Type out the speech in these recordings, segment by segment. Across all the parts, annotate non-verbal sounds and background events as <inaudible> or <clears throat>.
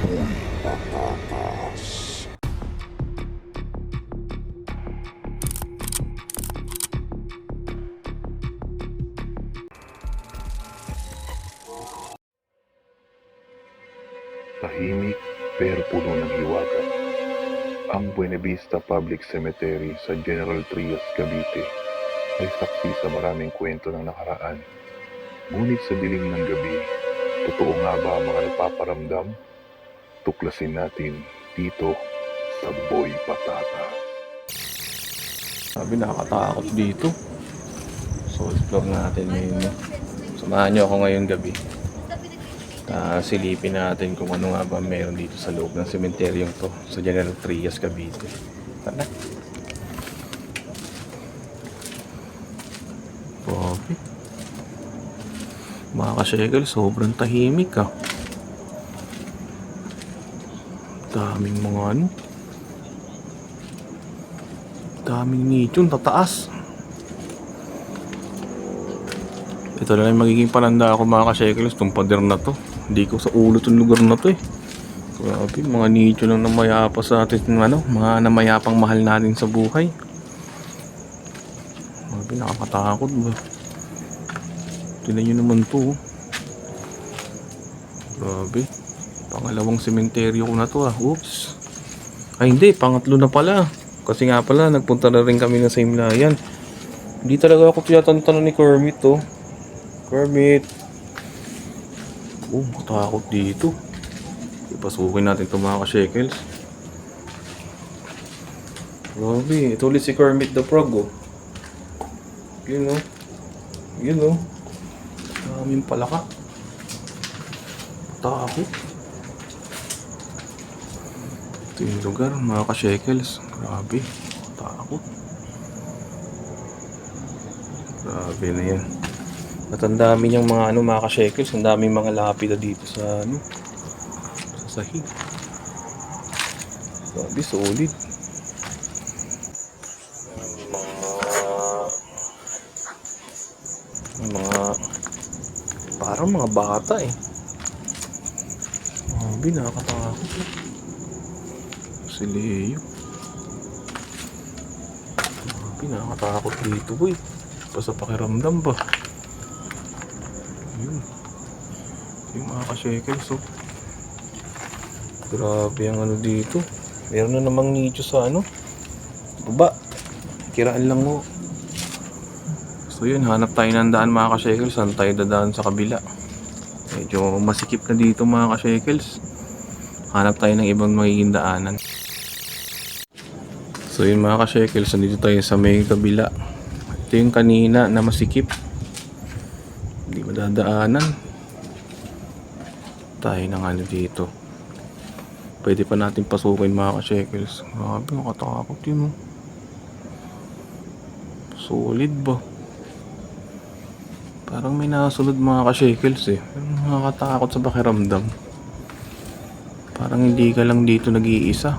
Tahimik pero puno ng hiwaga. Ang Buena Vista Public Cemetery sa General Trias, Cavite ay saksi sa maraming kwento ng nakaraan. Ngunit sa dilim ng gabi, totoo nga ba ang mga nagpaparamdam? Tuklasin natin dito sa Boy Patata. Sabi nakakatakot dito. So explore natin ngayon. Samahan niyo ako ngayong gabi. Ah, silipin natin kung ano nga ba meron dito sa loob ng sementeryong to sa General Trias, Cavite. Tara. Grabe. Mga kasyegel, sobrang tahimik ah. Daming mga ano. Daming nichon, tataas. Ito na lang magiging pananda ako mga kasyekels, itong pader na to. Hindi ko sa ulo itong lugar na to eh. Grabe, mga nicho lang na mayapa sa atin, ano, mga namayapang mahal natin sa buhay. Grabe, nakakatakot ba? Tignan nyo naman to. oh. Grabe. Pangalawang sementeryo ko na to ah. Oops. Ay hindi, pangatlo na pala. Kasi nga pala, nagpunta na rin kami ng same layan. Hindi talaga ako tinatanong ni Kermit to. Kermit. Oh, matakot dito. Ipasukin natin itong mga ka-shekels. Grabe, ito ulit si Kermit the Frog oh. Yun oh. Yun oh. Daming palaka. Takot. Ito yung lugar, mga ka-shekels. Grabe. Takot. Grabe na yan. At ang dami niyang mga ano, mga ka-shekels. Ang daming mga lapida dito sa ano. Sa sahig. Grabe, solid. Mga... Mga... Parang mga bata eh. Grabe, nakakatakot. eh. Si Leo. Grabe, nakakatakot dito boy. Pa sa pakiramdam ba? Yun. Yung mga ka-shekels oh. Grabe ang ano dito. Meron na namang nicho sa ano. Baba. Kiraan lang mo. So yun, hanap tayo ng daan mga ka-shekels. Saan tayo dadaan sa kabila? Medyo masikip na dito mga ka-shekels. Hanap tayo ng ibang magiging daanan. So yun mga ka-shekels, nandito tayo sa may kabila. Ito yung kanina na masikip. Hindi madadaanan. Tayo ng ano dito. Pwede pa natin pasukin mga ka-shekels. Grabe, nakatakot yun oh. Solid ba? Parang may nasunod mga ka-shekels eh. Nakakatakot sa pakiramdam. Parang hindi ka lang dito nag-iisa.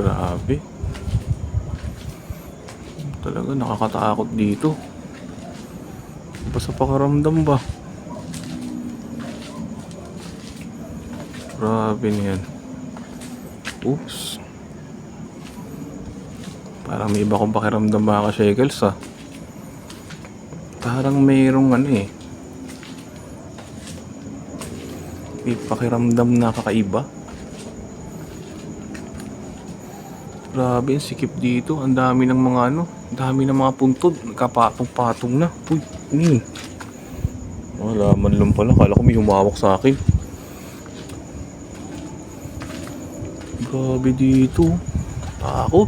Grabe. Talaga nakakatakot dito. Ba sa pakiramdam ba? Grabe na yan. Oops. Parang may iba kong pakiramdam mga ka-shekels ah. Parang mayroong ano eh. May pakiramdam na kakaiba. Grabe, ang sikip dito. Ang dami ng mga ano. Dami ng mga puntod. Nagkapatong-patong na. Uy, yun? Wala man lang pala. Kala ko may humawak sa akin. Grabe dito. Takot.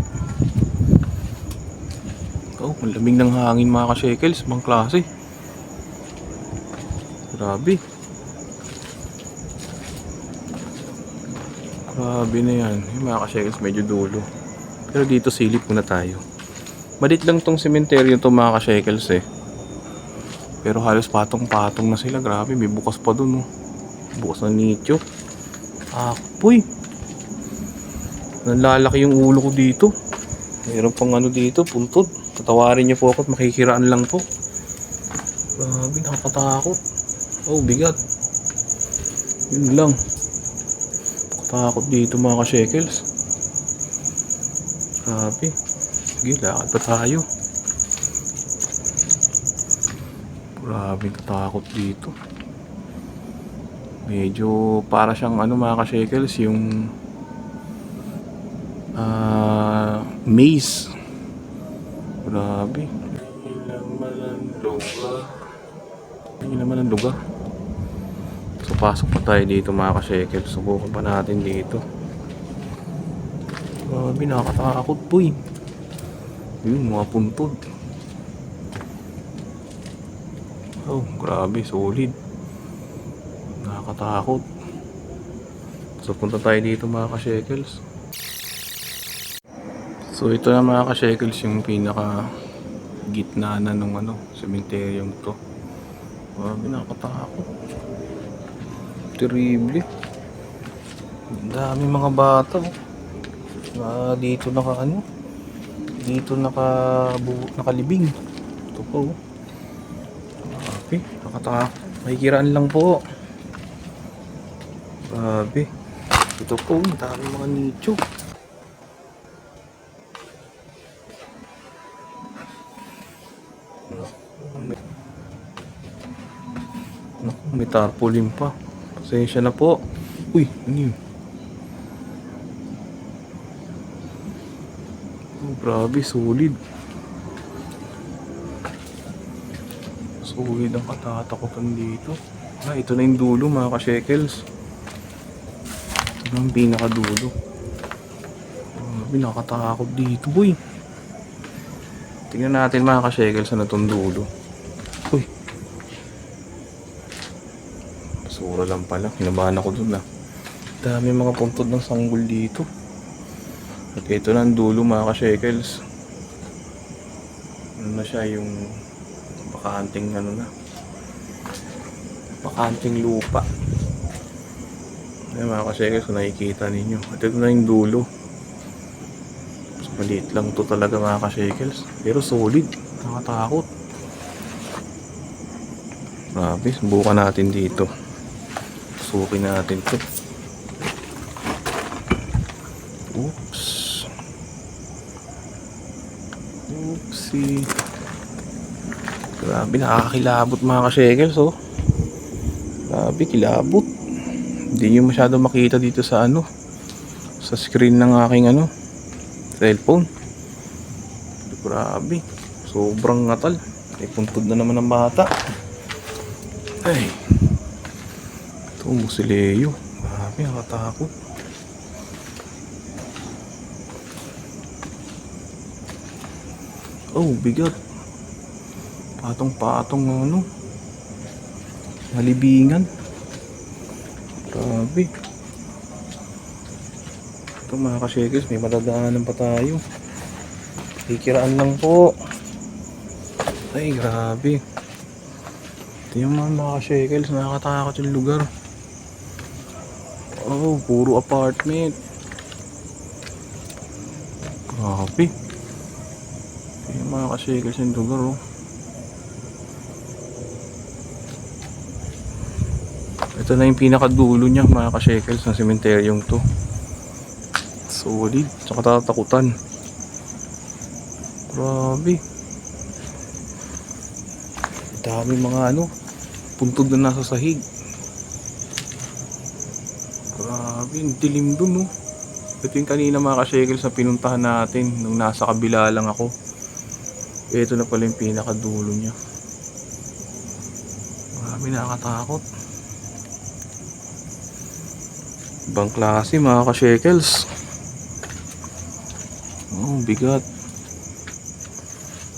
Oh, ang lamig ng hangin mga ka-shekels. Mang klase. Grabe. Grabe na yan. Yung mga ka-shekels medyo dulo. Pero dito silip muna tayo. Malit lang tong sementeryo to mga ka-shekels eh. Pero halos patong-patong na sila. Grabe, may bukas pa dun oh. Bukas na nicho. Apoy. Nalalaki yung ulo ko dito. Mayroon pang ano dito, puntod. Tatawarin niyo po ako at makikiraan lang po. Grabe, nakakatakot. Oh, bigat. Yun lang. Takot dito mga ka-shekels. Grabe. Sige, lakad pa tayo. Grabe katakot dito. Medyo para siyang ano mga ka-shekels, yung ah maze. Grabe. Hindi naman ang lugar. So pasok pa tayo dito mga ka-shekel. Subukan pa natin dito. Grabe nakakatakot po eh. Yun mga puntod. Oh, grabe, solid. Nakakatakot. So punta tayo dito mga ka-shekels. So ito na mga ka-shekels yung pinaka gitna na nung ano, sementeryong to. Grabe nakakatakot. Terrible. Ang dami mga bata. oh. Na dito naka ano? Dito naka nakalibing. Ito po. oh. Grabe, nakatakot. Makikiraan lang po. Grabe. Ito po, ang dami mga nicho. Naku, may tarpaulin pa. Pasensya na po. Uy, ano yun? Grabe, solid. Solid ang katatakutan dito. Ah, ito na yung dulo mga ka-shekels. Ito na yung pinakadulo. Grabe, nakatakot dito, boy. Tingnan natin mga ka-shekels na itong dulo. Uy, Basura lang pala. Kinabahan ako dun ah. Dami mga puntod ng sanggol dito. At ito na ang dulo mga ka-shekels. Ano na siya yung bakanting ano na. Bakanting lupa. Ayan mga ka-shekels kung nakikita ninyo. At ito na yung dulo. Maliit lang to talaga mga ka-shekels. Pero solid. Nakatakot. Grabe, subukan natin dito. Sukin natin to. Oops. Oopsie. Grabe, nakakakilabot mga ka-shekels, oh. Grabe, kilabot. Hindi nyo masyado makita dito sa ano. Sa screen ng aking ano. Cellphone. Grabe. Sobrang ngatal. May puntod na naman ng bata. Ay. Ito, musileo. Grabe, nakatakot. Oh, bigat. Patong-patong ng ano. Malibingan. Grabe. Ito mga ka-shakers, may madadaanan pa tayo. Kikiraan lang po. Ay, grabe. Ito yung mga mga shekels, nakakatakot yung lugar. Oh, puro apartment. Grabe. Mga ka-shekels yung lugar, oh. Ito na yung pinakadulo niya, mga ka-shekels, ng sementeryong to. Solid, tsaka tatakutan. Grabe. Dami mga ano, puntod na nasa sahig. Grabe, ang dilim dun no. Ito yung kanina mga ka-shekels na pinuntahan natin nung nasa kabila lang ako. Ito na pala yung pinakadulo niya. Grabe, nakakatakot. Ibang klase mga ka-shekels. Oh, bigat.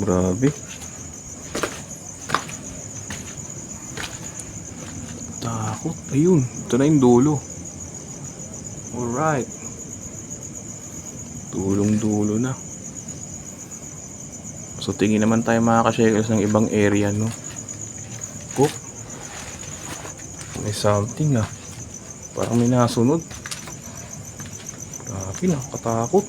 Grabe. Takot. Ayun. Ito na yung dulo. Alright. Dulong dulo na. So tingin naman tayo mga ka-shekels ng ibang area no. Oh. May something ah. Parang may nasunod. Grabe, nakakatakot.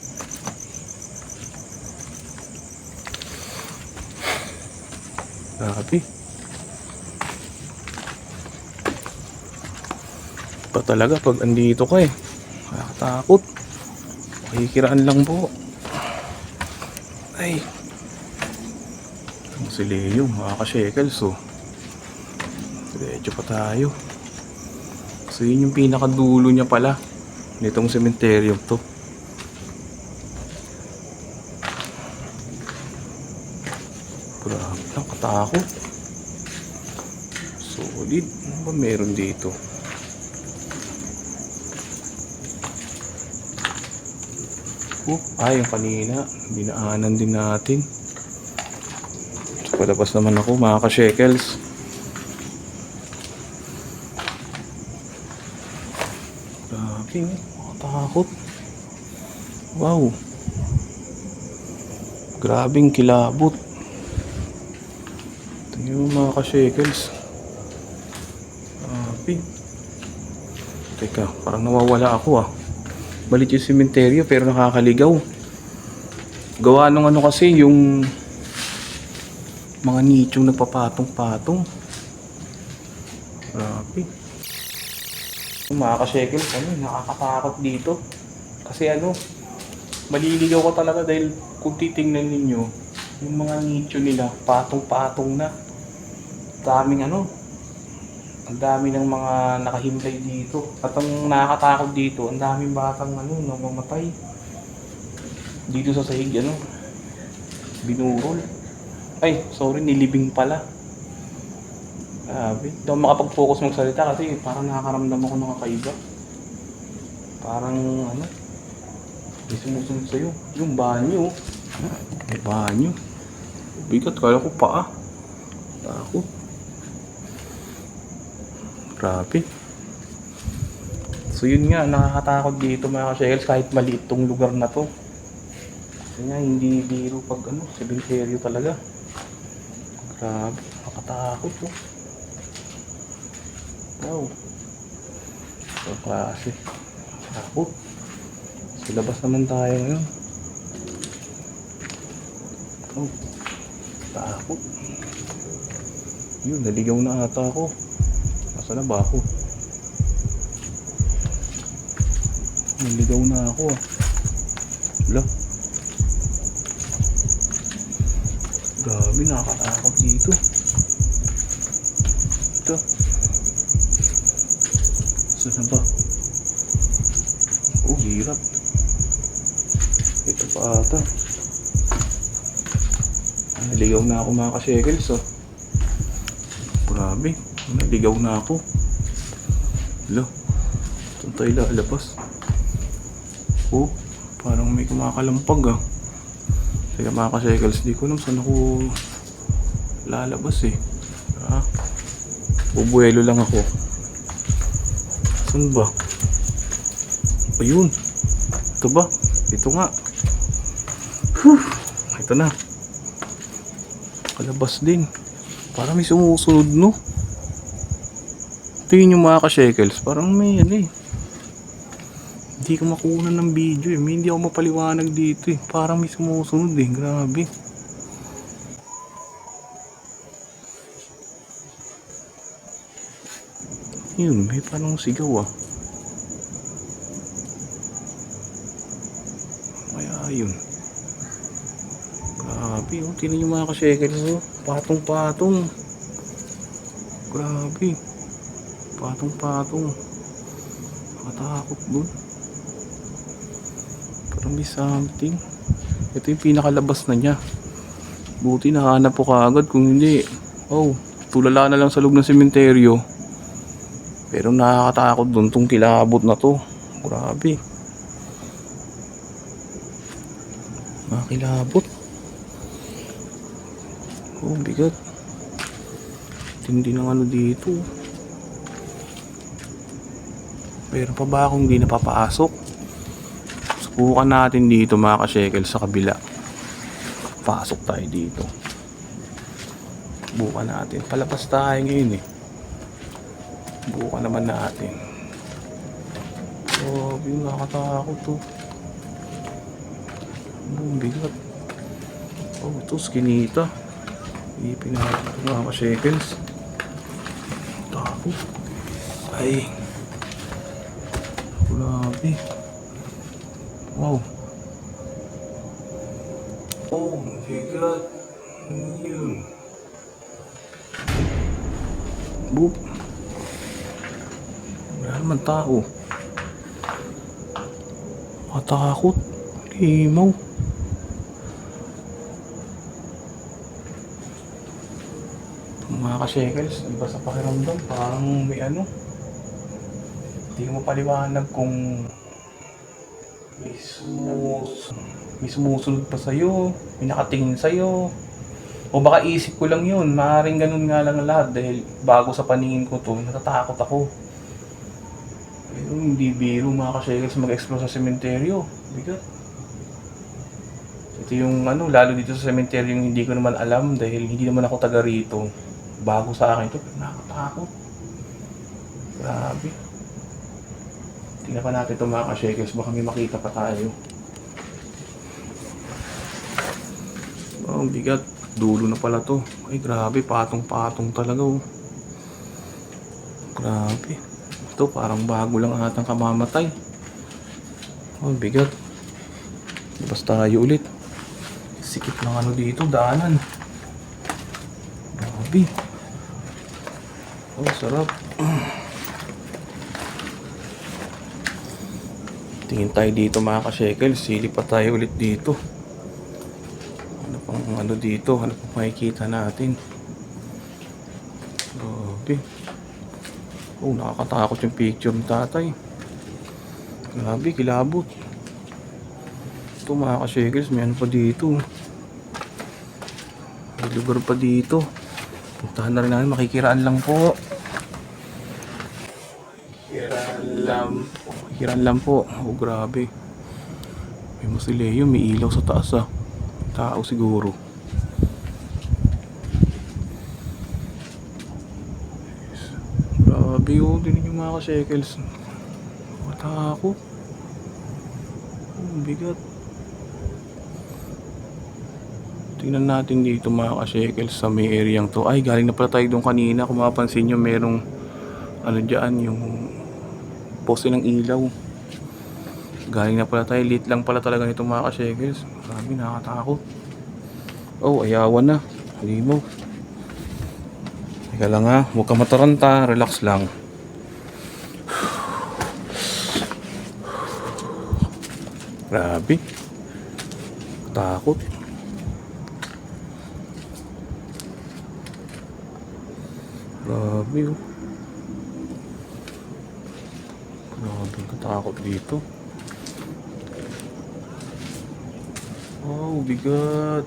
Grabe. pa talaga pag andito ka eh. Nakakatakot. Makikiraan lang po. Ay. Ang si Leo, makaka-shekels oh. Diretso pa tayo. So yun yung pinakadulo niya pala. Nitong sementeryo to. Grabe, nakatakot. Solid. Ano ba meron dito? Oh, ay, yung kanina. Dinaanan din natin. Palabas naman ako, mga ka-shekels. Grabe. Nakatakot. Wow. Grabing kilabot. Tingnan mo mga ka-shekels. Grabe. Teka, parang nawawala ako ah. Balit yung sementeryo pero nakakaligaw. Gawa nung ano kasi yung mga nichong nagpapatong-patong. Grabe. Mga ka-shekel, ano, nakakatakot dito. Kasi ano, maliligaw ka talaga dahil kung titingnan ninyo, yung mga nicho nila, patong-patong na. Daming ano, ang dami ng mga nakahintay dito. At ang nakakatakot dito, ang daming batang ano, namamatay. Dito sa sahig, ano, binurol. Ay, sorry, nilibing pala. Grabe. Hindi ako makapag-focus magsalita kasi parang nakakaramdam ako ng kakaiba. Parang ano, may sumusunod sa'yo. Yung banyo. May banyo. Bigat, kala ko paa. Takot. Grabe. So yun nga, nakakatakot dito mga ka-shekels kahit maliit tong lugar na to. Kasi nga, hindi biro pag ano, sementeryo talaga. Grabe, nakakatakot oh. Wow. Ang klase. Takot. Sa labas naman tayo ngayon. Oh. Takot. Yun, naligaw na ata ako. Nasa na ba ako? Naligaw na ako ah. Grabe, nakakatakot dito. Ito. Saan na ba? Oh, hirap. Ito pa ata. Naligaw na ako mga ka-shekels oh. Grabe, naligaw na ako. Hala, saan tayo lalabas? Oh, parang may kumakalampag ah. Kaya mga ka-shekels, di ko alam saan ako lalabas eh. Ah, bubuelo lang ako. Saan ba? Ayun. Ito ba? Ito nga. Whew. Ito na. Kalabas din. Parang may sumusunod, no? Tingin yung mga ka-shekels. Parang may ano eh. Hindi ko makuha ng video eh. May hindi ako mapaliwanag dito eh. Parang may sumusunod eh. Grabe. Yun, may parang sigaw ah. Kaya yun. Grabe oh. Tingnan yung mga ka-shekels oh. Patong-patong. Grabe. Patong-patong. Nakatakot dun. May something. Ito yung pinakalabas na niya. Buti nahanap ko kaagad kung hindi. Oh, tulala na lang sa loob ng sementeryo. Pero nakakatakot dun tong kilabot na to. Grabe. Nakakilabot. Oh, bigat. Tindi ng ano dito. Meron pa ba akong hindi napapasok? Subukan natin dito mga ka-shekel sa kabila. Pasok tayo dito. Subukan natin. Palabas tayo ngayon eh. Subukan naman natin. Oh, yung nakakatakot to. Oh, bigat. Oh, ito skinita. Ipin natin mga ka-shekels. Takot. Ay. Grabe. Wow. Oh God. Yun. Boop. Wala naman tao. Matakot. Limaw. Mga ka-shekels, iba sa pakiramdam. Parang may ano. Hindi mo paliwanag kung may sumus may sumusunod pa sa'yo, may nakatingin sa'yo. O baka isip ko lang yun, maaaring ganun nga lang lahat dahil bago sa paningin ko to, natatakot ako. Pero hindi biro mga ka-shekels mag-explore sa sementeryo. Bigat. Ito yung ano, lalo dito sa sementeryo yung hindi ko naman alam dahil hindi naman ako taga rito. Bago sa akin ito, pero nakakatakot. Grabe. Tingnan pa natin ito mga ka-shekels, baka may makita pa tayo. Oh, ang bigat. Dulo na pala to. Ay, grabe. Patong-patong talaga, oh. Grabe. Ito, parang bago lang atang kamamatay. Oh, bigat. Labas tayo ulit. Sikip ng ano dito, daanan. Grabe. Oh, sarap. <clears throat> Tingin tayo dito mga ka-shekel. Sili pa tayo ulit dito. Ano pang ano dito? Ano pang makikita natin? Grabe. Oh, nakakatakot yung picture ng tatay. Grabe, kilabot. Ito mga ka-shakers, may ano pa dito. May lugar pa dito. Puntahan na rin namin, makikiraan lang po. Po. Makikiraan lang po. Oh, grabe. May mausoleo, may ilaw sa taas ah. Tao siguro. Grabe yun, din yung mga ka-shekels. Matakot. Oh, ang bigat. Tingnan natin dito mga ka-shekels sa may area to. Ay, galing na pala tayo doon kanina. Kung mapapansin nyo, merong ano dyan, yung poste ng ilaw. Galing na pala tayo. Lit lang pala talaga nito mga ka-shekels. Grabe, nakakatakot. Oh, ayawan na. Halimaw. Teka lang ha. Huwag ka mataranta. Relax lang. Grabe. Takot. Grabe oh. Katakot dito. Oh, bigat.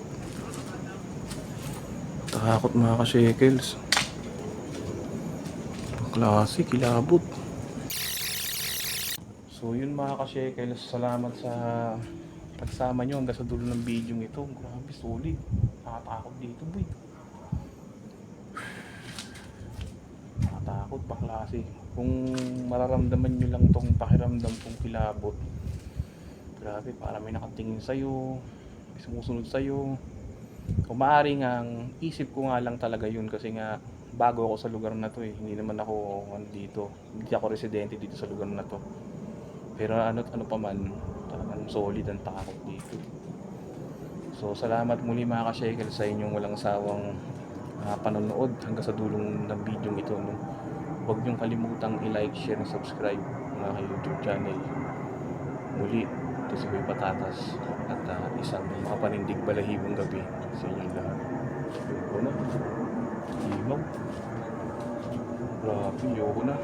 Takot mga ka-shekels. Klase, kilabot. So yun mga ka-shekels, salamat sa pagsama nyo hanggang sa dulo ng video ito. Grabe, solid. Nakatakot dito, boy. Nakatakot pa klase. Kung mararamdaman nyo lang tong pakiramdam kong kilabot, grabe, para may nakatingin sa'yo, may sumusunod sa'yo. Kung maaari nga, ang isip ko nga lang talaga yun kasi nga bago ako sa lugar na to eh. Hindi naman ako ano, dito. Hindi ako residente dito sa lugar na to. Pero ano ano pa man, talagang solid ang takot dito. So salamat muli mga ka-shekel sa inyong walang sawang ah, panonood hanggang sa dulong ng video ito. No? Huwag niyong kalimutang i-like, share, and subscribe mga ka-YouTube channel. Muli, ito si Boy Patatas at ah, isang makapanindig balahibong gabi sa inyong lahat. Ayoko na. Himaw. Grabe, ayoko na.